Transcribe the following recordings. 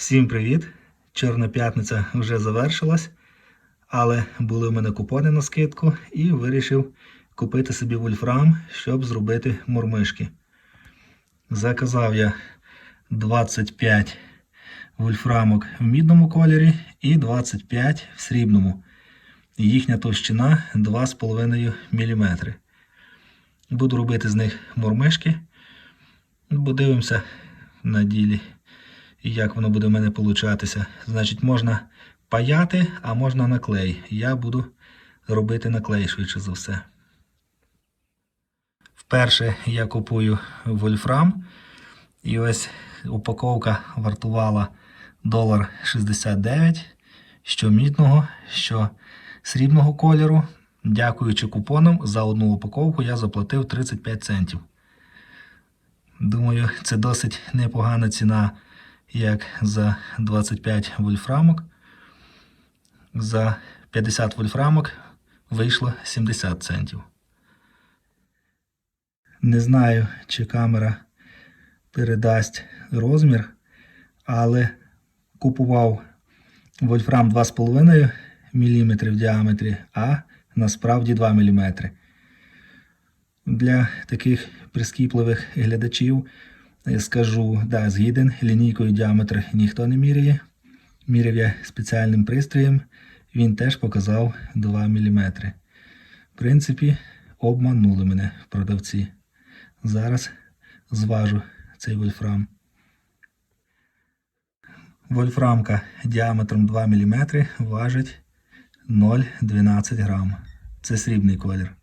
Всім привіт! Чорна п'ятниця вже завершилась, але були в мене купони на скидку і вирішив купити собі вольфрам, щоб зробити мурмишки. Заказав я 25 вольфрамок в мідному кольорі і 25 в срібному. Їхня товщина 2,5 мм. Буду робити з них мурмишки. Подивимося на ділі, як воно буде в мене получатися. Значить, можна паяти, а можна на клей. Я буду робити на клей швидше за все. Вперше я купую вольфрам. І ось упаковка вартувала долар 69, що мідного, що срібного кольору. Дякуючи купонам, за одну упаковку я заплатив 35 центів. Думаю, це досить непогана ціна, як за 25 вольфрамок. За 50 вольфрамок вийшло 70 центів. Не знаю, чи камера передасть розмір, але купував вольфрам 2,5 мм в діаметрі, а насправді 2 мм. Для таких прискіпливих глядачів скажу, да, згіден, лінійкою діаметр ніхто не міряє. Міряв я спеціальним пристроєм, він теж показав 2 мм. В принципі, обманули мене продавці. Зараз зважу цей вольфрам. Вольфрамка діаметром 2 мм важить 0,12 грам. Це срібний колір.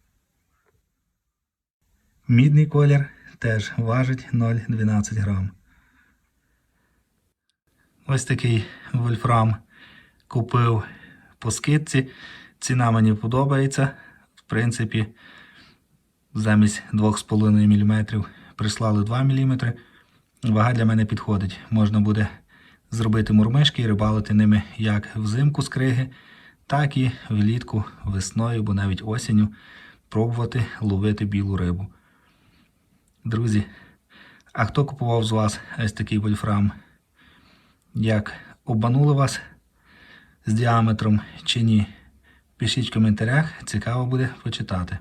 Мідний колір теж важить 0,12 грам. Ось такий вольфрам купив по скидці. Ціна мені подобається. В принципі, замість 2,5 мм прислали 2 мм. Вага для мене підходить. Можна буде зробити мурмишки і рибалити ними як взимку з криги, так і влітку весною, бо навіть осінню пробувати ловити білу рибу. Друзі, а хто купував з вас ось такий вольфрам? Як обманули вас з діаметром чи ні? Пишіть в коментарях, цікаво буде почитати.